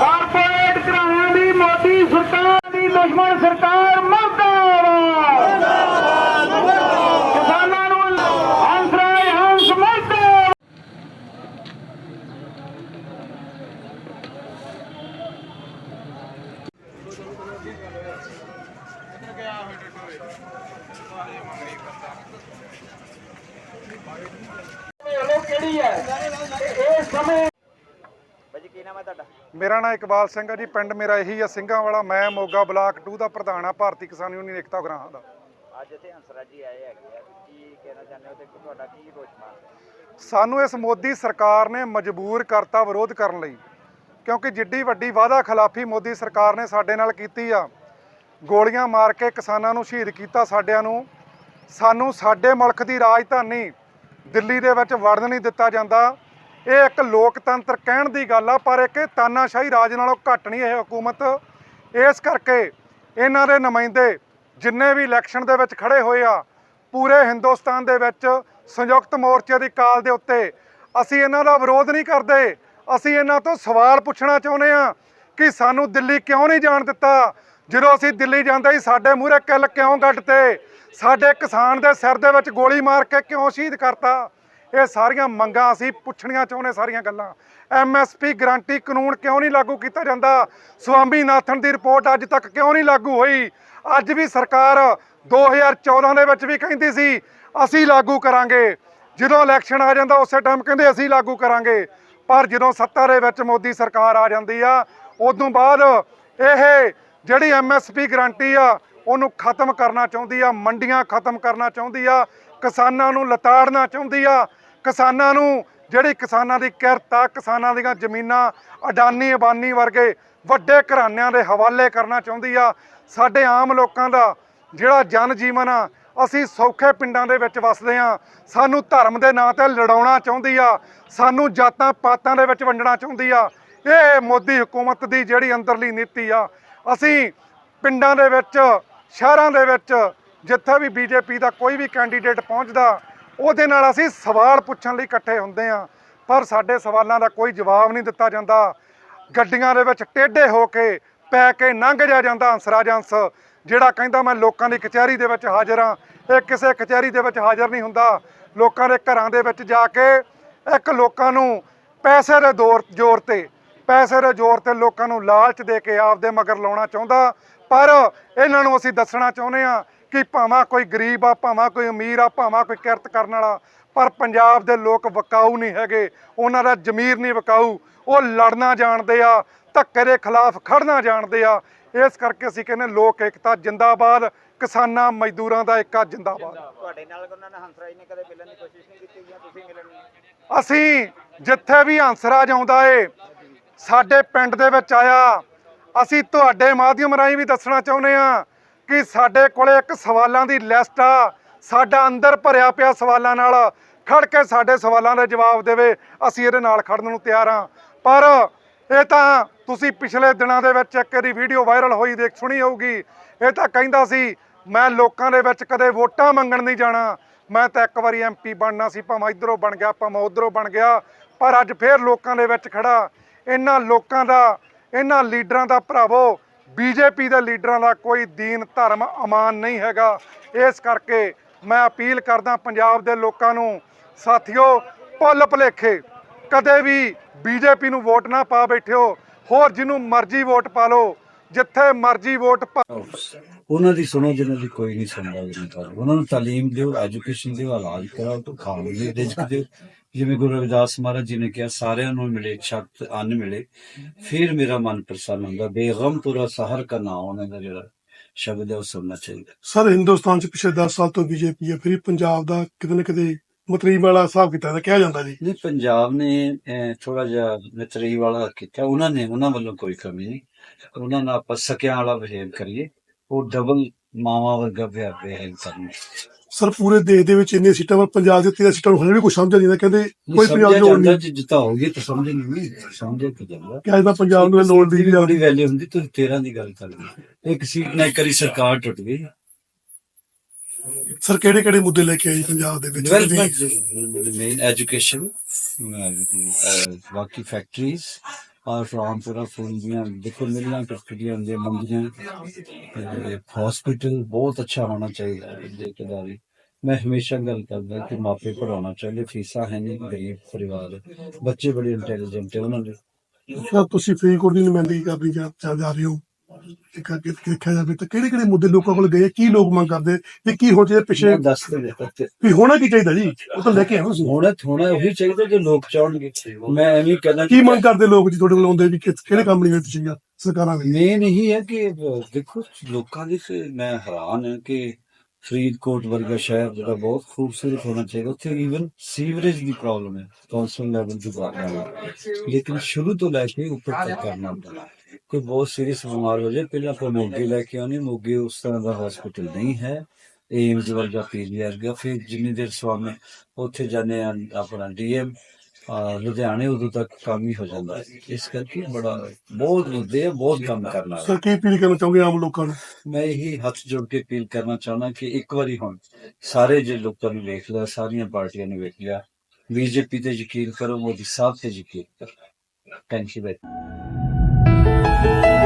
Corporate ਘਰਾਣਿਆਂ ਦੀ ਮੋਦੀ ਸਰਕਾਰ ਦੀ ਦੁਸ਼ਮਣ ਸਰਕਾਰ ਮਰਦਾਬਾਦ। ਕਿਸਾਨਾਂ ਨੂੰ ਹੰਸਰਾਜ ਹੰਸ ਮਰਦਾਬਾਦ। ਕਿਹੜੀ ਹੈ ਇਹ ਸਮੇਂ ਤੁਹਾਡਾ? ਮੇਰਾ ਨਾਮ ਇਕਬਾਲ ਸਿੰਘ ਹੈ ਜੀ ਪਿੰਡ ਮੇਰਾ ਇਹੀ ਹੈ ਸਿੰਘਾਂ ਵਾਲਾ ਮੈਂ ਮੋਗਾ ਬਲਾਕ 2 ਦਾ ਪ੍ਰਧਾਨ ਆ ਭਾਰਤੀ ਕਿਸਾਨ ਯੂਨੀਅਨ ਏਕਤਾ ਗ੍ਰਾਹਾਂ ਦਾ। ਅੱਜ ਇੱਥੇ ਹੰਸਰਾਜ ਜੀ ਆਏ ਹੈਗੇ ਆ ਕੀ ਕਹਿਣਾ ਚਾਹੁੰਦੇ ਹੋ ਤੇ ਤੁਹਾਡਾ ਕੀ ਰੋਸ਼ਮਾਨ ਸਾਨੂੰ ਇਸ ਮੋਦੀ ਸਰਕਾਰ ਨੇ ਮਜਬੂਰ ਕਰਤਾ ਵਿਰੋਧ ਕਰਨ ਲਈ ਕਿਉਂਕਿ ਜਿੱਡੀ ਵੱਡੀ ਵਾਅਦਾ ਖਿਲਾਫੀ ਮੋਦੀ ਸਰਕਾਰ ਨੇ ਸਾਡੇ ਨਾਲ ਕੀਤੀ ਆ ਗੋਲੀਆਂ ਮਾਰ ਕੇ ਕਿਸਾਨਾਂ ਨੂੰ ਸ਼ਹੀਦ ਕੀਤਾ ਸਾਡਿਆਂ ਨੂੰ ਸਾਨੂੰ ਸਾਡੇ ਮੁਲਕ ਦੀ ਰਾਜਧਾਨੀ ਦਿੱਲੀ ਦੇ ਵਿੱਚ ਵੜਨ ਨਹੀਂ ਦਿੱਤਾ ਜਾਂਦਾ ਇਹ ਇੱਕ ਲੋਕਤੰਤਰ ਕਹਿਣ ਦੀ ਗੱਲ ਆ, ਪਰ ਇੱਕ ਤਾਨਾਸ਼ਾਹੀ ਰਾਜ ਨਾਲੋਂ ਘੱਟ ਨਹੀਂ ਇਹ ਹਕੂਮਤ। ਇਸ ਕਰਕੇ ਇਹਨਾਂ ਦੇ ਨੁਮਾਇੰਦੇ ਜਿੰਨੇ ਵੀ ਇਲੈਕਸ਼ਨ ਦੇ ਵਿੱਚ ਖੜੇ ਹੋਏ ਆ, ਪੂਰੇ ਹਿੰਦੁਸਤਾਨ ਦੇ ਵਿੱਚ ਸੰਯੁਕਤ ਮੋਰਚੇ ਦੀ ਕਾਲ ਦੇ ਉੱਤੇ ਅਸੀਂ ਇਹਨਾਂ ਦਾ ਵਿਰੋਧ ਨਹੀਂ ਕਰਦੇ। ਅਸੀਂ ਇਹਨਾਂ ਤੋਂ ਸਵਾਲ ਪੁੱਛਣਾ ਚਾਹੁੰਦੇ ਆ ਕਿ ਸਾਨੂੰ ਦਿੱਲੀ ਕਿਉਂ ਨਹੀਂ ਜਾਣ ਦਿੱਤਾ? ਜਦੋਂ ਅਸੀਂ ਦਿੱਲੀ ਜਾਂਦੇ ਸੀ, ਸਾਡੇ ਮੂਹਰੇ ਕਿੱਲ ਕਿਉਂ ਗੱਡਤੇ ਸਾਡੇ ਕਿਸਾਨ ਦੇ ਸਿਰ ਦੇ ਵਿੱਚ ਗੋਲੀ ਮਾਰ ਕੇ ਕਿਉਂ ਸ਼ਹੀਦ ਕਰਤਾ? ਇਹ ਸਾਰੀਆਂ ਮੰਗਾਂ ਅਸੀਂ ਪੁੱਛਣੀਆਂ ਚਾਹੁੰਦੇ ਸਾਰੀਆਂ ਗੱਲਾਂ। ਐਮਐਸਪੀ ਗਰੰਟੀ ਕਾਨੂੰਨ ਕਿਉਂ ਨਹੀਂ ਲਾਗੂ ਕੀਤਾ ਜਾਂਦਾ? ਸਵਾਮੀਨਾਥਨ ਦੀ ਰਿਪੋਰਟ ਅੱਜ ਤੱਕ ਕਿਉਂ ਨਹੀਂ ਲਾਗੂ ਹੋਈ? ਅੱਜ ਵੀ ਸਰਕਾਰ 2014 ਦੇ ਵਿੱਚ ਵੀ ਕਹਿੰਦੀ ਸੀ, ਅਸੀਂ ਲਾਗੂ ਕਰਾਂਗੇ। ਜਦੋਂ ਇਲੈਕਸ਼ਨ ਆ ਜਾਂਦਾ, ਉਸੇ ਟਾਈਮ ਕਹਿੰਦੇ ਅਸੀਂ ਲਾਗੂ ਕਰਾਂਗੇ। ਪਰ ਜਦੋਂ ਸੱਤਾ ਦੇ ਵਿੱਚ ਮੋਦੀ ਸਰਕਾਰ ਆ ਜਾਂਦੀ ਆ, ਉਦੋਂ ਬਾਅਦ ਇਹ ਜਿਹੜੀ ਐਮਐਸਪੀ ਗਰੰਟੀ ਆ, ਉਹਨੂੰ ਖਤਮ ਕਰਨਾ ਚਾਹੁੰਦੀ ਆ, ਮੰਡੀਆਂ ਖਤਮ ਕਰਨਾ ਚਾਹੁੰਦੀ ਆ, ਕਿਸਾਨਾਂ ਨੂੰ ਲਤਾੜਨਾ ਚਾਹੁੰਦੀ ਆ ਕਿਸਾਨਾਂ ਨੂੰ, ਜਿਹੜੀ ਕਿਸਾਨਾਂ ਦੀ ਕਿਰਤ ਆ, ਕਿਸਾਨਾਂ ਦੀਆਂ ਜ਼ਮੀਨਾਂ ਅਡਾਨੀ ਅਬਾਨੀ ਵਰਗੇ ਵੱਡੇ ਘਰਾਣਿਆਂ ਦੇ ਹਵਾਲੇ ਕਰਨਾ ਚਾਹੁੰਦੀ ਆ, ਸਾਡੇ ਆਮ ਲੋਕਾਂ ਦਾ ਜਿਹੜਾ ਜਨ ਜੀਵਨ ਆ, ਅਸੀਂ ਸੌਖੇ ਪਿੰਡਾਂ ਦੇ ਵਿੱਚ ਵਸਦੇ ਆ, ਸਾਨੂੰ ਧਰਮ ਦੇ ਨਾਂ ਤੇ ਲੜਾਉਣਾ ਚਾਹੁੰਦੀ ਆ, ਸਾਨੂੰ ਜਾਤਾਂ ਪਾਤਾਂ ਦੇ ਵਿੱਚ ਵੰਡਣਾ ਚਾਹੁੰਦੀ ਆ, ਇਹ ਮੋਦੀ ਹਕੂਮਤ ਦੀ ਜਿਹੜੀ ਅੰਦਰਲੀ ਨੀਤੀ ਆ, ਅਸੀਂ ਪਿੰਡਾਂ ਦੇ ਵਿੱਚ, ਸ਼ਹਿਰਾਂ ਦੇ ਵਿੱਚ, ਜਿੱਥੇ ਵੀ ਬੀਜੇਪੀ ਦਾ ਕੋਈ ਵੀ ਕੈਂਡੀਡੇਟ ਪਹੁੰਚਦਾ ਉਹਦੇ ਨਾਲ ਅਸੀਂ ਸਵਾਲ ਪੁੱਛਣ ਲਈ ਇਕੱਠੇ ਹੁੰਦੇ ਆ ਪਰ ਸਾਡੇ ਸਵਾਲਾਂ ਦਾ ਕੋਈ ਜਵਾਬ ਨਹੀਂ ਦਿੱਤਾ ਜਾਂਦਾ। ਗੱਡੀਆਂ ਦੇ ਵਿੱਚ ਟੇਢੇ ਹੋ ਕੇ ਪੈ ਕੇ ਲੰਘ ਜਾ ਜਾਂਦਾ ਹੰਸਰਾਜ ਹੰਸ ਜਿਹੜਾ ਕਹਿੰਦਾ ਮੈਂ ਲੋਕਾਂ ਦੀ ਕਚਹਿਰੀ ਦੇ ਵਿੱਚ ਹਾਜ਼ਰ ਹਾਂ। ਇਹ ਕਿਸੇ ਕਚਹਿਰੀ ਦੇ ਵਿੱਚ ਹਾਜ਼ਰ ਨਹੀਂ ਹੁੰਦਾ। ਲੋਕਾਂ ਦੇ ਘਰਾਂ ਦੇ ਵਿੱਚ ਜਾ ਕੇ ਇੱਕ ਲੋਕਾਂ ਨੂੰ ਪੈਸੇ ਦੇ ਦੌਰ, ਜ਼ੋਰ ਤੇ, ਪੈਸੇ ਦੇ ਜ਼ੋਰ ਤੇ ਲੋਕਾਂ ਨੂੰ ਲਾਲਚ ਦੇ ਕੇ ਆਪਦੇ ਮਗਰ ਲਾਉਣਾ ਚਾਹੁੰਦਾ। ਪਰ ਇਹਨਾਂ ਨੂੰ ਅਸੀਂ ਦੱਸਣਾ ਚਾਹੁੰਦੇ ਆ ਕਿ ਭਾਵੇਂ ਕੋਈ ਗਰੀਬ ਆ ਭਾਵੇਂ ਕੋਈ ਅਮੀਰ ਆ ਭਾਵੇਂ ਕੋਈ ਕਿਰਤ ਕਰਨ ਵਾਲਾ ਪਰ ਪੰਜਾਬ ਦੇ ਲੋਕ ਵਕਾਊ ਨਹੀਂ ਹੈਗੇ। ਉਹਨਾਂ ਦਾ ਜ਼ਮੀਰ ਨਹੀਂ ਵਕਾਊ। ਉਹ ਲੜਨਾ ਜਾਣਦੇ ਆ ਧੱਕੇ ਦੇ ਖਿਲਾਫ ਖੜਨਾ ਜਾਣਦੇ ਆ। ਇਸ ਕਰਕੇ ਅਸੀਂ ਕਹਿੰਦੇ ਲੋਕ ਏਕਤਾ ਜਿੰਦਾਬਾਦ ਕਿਸਾਨਾਂ ਮਜ਼ਦੂਰਾਂ ਦਾ ਏਕਾ ਜਿੰਦਾਬਾਦ। ਤੁਹਾਡੇ ਨਾਲ ਉਹਨਾਂ ਨੇ ਹੰਸਰਾਜ ਨੇ ਕਦੇ ਮਿਲਣ ਦੀ ਕੋਸ਼ਿਸ਼ ਨਹੀਂ ਕੀਤੀ ਜਾਂ ਤੁਸੀਂ ਮਿਲਣ ਨਹੀਂ? ਅਸੀਂ ਜਿੱਥੇ ਵੀ ਹੰਸਰਾਜ ਆਉਂਦਾ ਏ ਸਾਡੇ ਪਿੰਡ ਦੇ ਵਿੱਚ ਆਇਆ। ਅਸੀਂ ਤੁਹਾਡੇ ਮਾਧਿਅਮ ਰਾਹੀਂ ਵੀ ਦੱਸਣਾ ਚਾਹੁੰਦੇ ਆ ਕਿ ਸਾਡੇ ਕੋਲੇ ਇੱਕ ਸਵਾਲਾਂ ਦੀ ਲਿਸਟ ਆ। ਸਾਡਾ ਅੰਦਰ ਭਰਿਆ ਪਿਆ ਸਵਾਲਾਂ ਨਾਲ ਖੜ ਕੇ ਸਾਡੇ ਸਵਾਲਾਂ ਦੇ ਜਵਾਬ ਦੇਵੇ। ਅਸੀਂ ਇਹਦੇ ਨਾਲ ਖੜਨ ਨੂੰ ਤਿਆਰ ਆ ਪਰ ਇਹ ਤਾਂ ਤੁਸੀਂ ਪਿਛਲੇ ਦਿਨਾਂ ਦੇ ਵਿੱਚ ਇੱਕ ਇਹਦੀ ਵੀਡੀਓ ਵਾਇਰਲ ਹੋਈ ਦੇਖ ਸੁਣੀ ਹੋਊਗੀ। ਇਹ ਤਾਂ ਕਹਿੰਦਾ ਸੀ, ਮੈਂ ਲੋਕਾਂ ਦੇ ਵਿੱਚ ਕਦੇ ਵੋਟਾਂ ਮੰਗਣ ਨਹੀਂ ਜਾਣਾ। ਮੈਂ ਤਾਂ ਇੱਕ ਵਾਰੀ ਐਮਪੀ ਬਣਨਾ ਸੀ, ਭਾਵੇਂ ਇਧਰੋਂ ਬਣ ਗਿਆ, ਭਾਵੇਂ ਉਧਰੋਂ ਬਣ ਗਿਆ। ਪਰ ਅੱਜ ਫੇਰ ਲੋਕਾਂ ਦੇ ਵਿੱਚ ਖੜਾ। ਇਹਨਾਂ ਲੋਕਾਂ ਦਾ, ਇਹਨਾਂ ਲੀਡਰਾਂ ਦਾ ਭਰਾਵੋ ਬੀਜੇਪੀ ਦੇ ਲੀਡਰਾਂ ਦਾ ਕੋਈ ਦੀਨ, ਧਰਮ, ਅਮਾਨ ਨਹੀਂ ਹੈਗਾ। ਇਸ ਕਰਕੇ ਮੈਂ ਅਪੀਲ ਕਰਦਾ ਪੰਜਾਬ ਦੇ ਲੋਕਾਂ ਨੂੰ, ਸਾਥੀਓ, ਭੁੱਲ ਭੁਲੇਖੇ, ਕਦੇ ਵੀ ਬੀਜੇਪੀ ਨੂੰ ਵੋਟ ਨਾ ਪਾ ਬੈਠਿਓ, ਹੋਰ ਜਿਹਨੂੰ ਮਰਜ਼ੀ ਵੋਟ ਪਾ ਲਓ, ਜਿੱਥੇ ਮਰਜ਼ੀ ਵੋਟ ਪਾ ਉਹਨਾਂ ਦੀ ਸੁਣੋ, ਜਿਹਨਾਂ ਦੀ ਕੋਈ ਨਹੀਂ ਸੁਣਦਾ, ਉਹਨਾਂ ਨੂੰ ਤਾਲੀਮ ਦਿਓ, ਐਜੂਕੇਸ਼ਨ ਦਿਓ, ਇਲਾਜ ਕਰਾਓ ਤੋਂ ਖਾਣ ਲਈ ਰਿਜ਼ਕ ਦਿਓ। ਜਿਵੇਂ ਗੁਰੂ ਰਵਿਦਾਸ ਮਹਾਰਾਜ ਜੀ ਨੇ ਕਿਹਾ ਸਾਰਿਆਂ ਨੂੰ ਮਿਲੇ ਛੱਤ ਅੰਨ ਮਿਲੇ ਫਿਰ ਮੇਰਾ ਮਨ ਪ੍ਰਸੰਨ ਹੁੰਦਾ। ਬੇਗਮ ਪੂਰਾ ਸਹਰ का ਨਾਮ ਉਹਨਾਂ ਦਾ ਜਿਹੜਾ ਸ਼ਬਦ ਹੈ ਉਹ ਸੁਣਨਾ ਚਾਹੀਦਾ। ਸਰ ਹਿੰਦੁਸਤਾਨ ਚ ਪਿਛਲੇ 10 ਸਾਲ ਤੋਂ ਬੀਜੇਪੀ ਹੈ ਫਿਰ ਪੰਜਾਬ ਦਾ ਕਿਤੇ ਨਾ ਕਿਤੇ ਮਤਰੀਬ ਵਾਲਾ ਹਿਸਾਬ ਕੀਤਾ ਤਾਂ ਕਿਹਾ ਜਾਂਦਾ ਜੀ। ਨਹੀਂ ਪੰਜਾਬ ਨੇ ਥੋੜਾ ਜਿਹਾ ਨਤਰੀ ਵਾਲਾ ਕੀਤਾ। ਉਹਨਾਂ ਨੇ ਉਹਨਾਂ ਵੱਲੋਂ ਕੋਈ ਕਮੀ ਨਹੀਂ। ਉਹਨਾਂ ਨਾਲ ਆਪਾਂ ਸਕਿਆਂ ਵਾਲਾ ਬਿਹੇਵ ਕਰੀਏ। ਉਹ ਡਬਲ ਮਾਵਾ ਵਰਗਾ ਬਿਹੇਵ ਕਰਨਾ ਸਰ ਪੂਰੇ ਦੇਸ਼ ਦੇ ਵਿੱਚ ਇੰਨੀਆਂ ਸੀਟਾਂ ਪਰ ਪੰਜਾਬ ਦੇ 13 ਸੀਟਾਂ ਨੂੰ ਹਲੇ ਵੀ ਕੁਝ ਸਮਝ ਨਹੀਂ ਆਉਂਦਾ। ਕਹਿੰਦੇ ਕੋਈ ਪੰਜਾਬ ਦੀ ਲੋੜ ਨਹੀਂ। ਜਿੱਤਾ ਹੋਗੀ ਤਾਂ ਸਮਝ ਨਹੀਂ ਸਮਝੇ ਕਿ ਜਾਂਦਾ। ਕਿਹਾ ਜਾਂਦਾ ਪੰਜਾਬ ਨੂੰ ਲੋੜ ਦੀ ਬੜੀ ਵੈਲਿਊ ਹੁੰਦੀ ਤੁਸੀਂ 13 ਦੀ ਗੱਲ ਕਰ ਇੱਕ ਸੀਟ ਨਾਲ ਇੱਕ ਵਾਰੀ ਸਰਕਾਰ ਟੁੱਟ ਗਈ। ਸਰ ਕਿਹੜੇ ਕਿਹੜੇ ਮੁੱਦੇ ਲੈ ਕੇ ਆਏ ਪੰਜਾਬ ਦੇ ਵਿੱਚ? ਡਿਵੈਲਪਮੈਂਟ ਮੇਨ ਐਜੂਕੇਸ਼ਨ ਬਾਕੀ ਫੈਕਟਰੀਜ਼ ਔਰ ਰਾਮਪੁਰਾ ਫੂਲ ਦੀਆਂ ਦੇਖੋ ਮਿਲਾਂ ਫੈਕਟਰੀਆਂ ਦੇ ਮੰਡੀਆਂ ਹਸਪੀਟਲ ਬਹੁਤ ਅੱਛਾ ਹੋਣਾ ਚਾਹੀਦਾ ਹੈ ਦੇਖਦਾਰੀ ਮੈਂ ਹਮੇਸ਼ਾ ਗੱਲ ਕਰਦਾ ਕਿ ਮਾਪੇ ਪੜਾਉਣਾ ਚਾਹੀਦੇ, ਫੀਸਾਂ ਹੈ ਨਹੀਂ ਗਰੀਬ ਪਰਿਵਾਰ। ਬੱਚੇ ਬੜੇ ਇੰਟੈਲੀਜੈਂਟ ਹੈ ਉਹਨਾਂ ਦੇ। ਤੁਸੀਂ ਫਰੀਦਕੋਟ ਦੀ ਨੁਮਾਇੰਦਗੀ ਕਰਨੀ ਜਾ ਰਹੇ ਹੋ? ਦੇਖਿਆ ਜਾਵੇ ਤਾਂ ਕਿਹੜੇ ਕਿਹੜੇ ਮੁੱਦੇ ਲੋਕਾਂ ਕੋਲ ਗਏ ਕੀ ਲੋਕ ਮੰਗ ਕਰਦੇ ਤੇ ਕੀ ਹੋ ਚਾਹੀਦਾ ਪਿੱਛੇ? ਮੈਂ ਦੱਸ ਤੇ ਦਿੱਤਾ ਤੇ ਵੀ ਹੋਣਾ ਕੀ ਚਾਹੀਦਾ ਜੀ? ਉਹ ਤਾਂ ਲੈ ਕੇ ਆਓ ਤੁਸੀਂ ਹੋਣਾ ਥੋੜਾ ਉਹੀ ਚਾਹੀਦਾ ਜੋ ਲੋਕ ਚਾਹਣਗੇ। ਮੈਂ ਐਵੇਂ ਕਹਿੰਦਾ ਕੀ ਮੰਗ ਕਰਦੇ ਲੋਕ ਜੀ ਤੁਹਾਡੇ ਕੋਲ ਆਉਂਦੇ ਵੀ ਕਿ- ਕਿਹੜੇ ਕੰਮ ਹੋਏ ਤੁਸੀਂ ਜਾਂ ਸਰਕਾਰਾਂ ਨੇ ਮੇਨ ਇਹੀ ਹੈ ਕਿ ਅਹ, ਦੇਖੋ ਲੋਕਾਂ ਦੀ ਤੇ ਮੈਂ ਹੈਰਾਨ ਹਾਂ ਕਿ ਫਰੀਦਕੋਟ ਵਰਗਾ ਸ਼ਹਿਰ ਜਿਹੜਾ ਬਹੁਤ ਖੂਬਸੂਰਤ ਹੋਣਾ ਚਾਹੀਦਾ ਉੱਥੇ ਈਵਨ ਸੀਵਰੇਜ ਦੀ ਪ੍ਰੋਬਲਮ ਹੈ। ਕੌਂਸਲ ਲੈਵਲ ਤੇ ਹੈ ਲੇਕਿਨ ਸ਼ੁਰੂ ਤੋਂ ਲੈ ਕੇ ਉੱਪਰ ਤੱਕ ਕਰਨਾ ਹੁੰਦਾ ਹੈ। ਕੋਈ ਬਹੁਤ ਸੀਰੀਅਸ ਬਿਮਾਰ ਹੋ ਜਾਏ ਪਹਿਲਾਂ ਆਪਾਂ ਮੋਗੇ ਲੈ ਕੇ ਆਉਣੀ ਮੋਗੇ ਉਸ ਤਰ੍ਹਾਂ ਦਾ ਹਸਪੀਟਲ ਨਹੀਂ ਹੈ। ਏਮਜ਼ ਵਰਗਾ ਪੀਜੀਆਰ ਗਿਆ। ਫਿਰ ਜਿੰਨੀ ਦੇਰ ਸਵਾਮੀ ਉੱਥੇ ਜਾਂਦੇ ਆ ਆਪਣਾ ਡੀਐਮ ਲੁਧਿਆਣੇ ਉਦੋਂ ਤੱਕ ਕੰਮ ਹੀ ਹੋ ਜਾਂਦਾ। ਹੈ ਇਸ ਕਰਕੇ ਬੜਾ ਬਹੁਤ ਮੁੱਦੇ ਆ ਬਹੁਤ ਕੰਮ ਕਰਨਾ। ਸਰ ਕੀ ਅਪੀਲ ਕਰਨਾ ਚਾਹੋਗੇ ਆਮ ਲੋਕਾਂ ਨੂੰ? ਮੈਂ ਇਹੀ ਹੱਥ ਜੋੜ ਕੇ ਅਪੀਲ ਕਰਨਾ ਚਾਹੁੰਦਾ ਕਿ ਇੱਕ ਵਾਰੀ ਹੁਣ ਸਾਰੇ ਜੇ ਲੋਕਾਂ ਨੂੰ ਵੇਖ ਲਿਆ ਸਾਰੀਆਂ ਪਾਰਟੀਆਂ ਨੇ ਵੇਖ ਲਿਆ ਬੀਜੇਪੀ ਤੇ ਯਕੀਨ ਕਰੋ ਮੋਦੀ ਸਾਹਿਬ ਤੇ ਯਕੀਨ ਕਰੋ। Thank you 啊。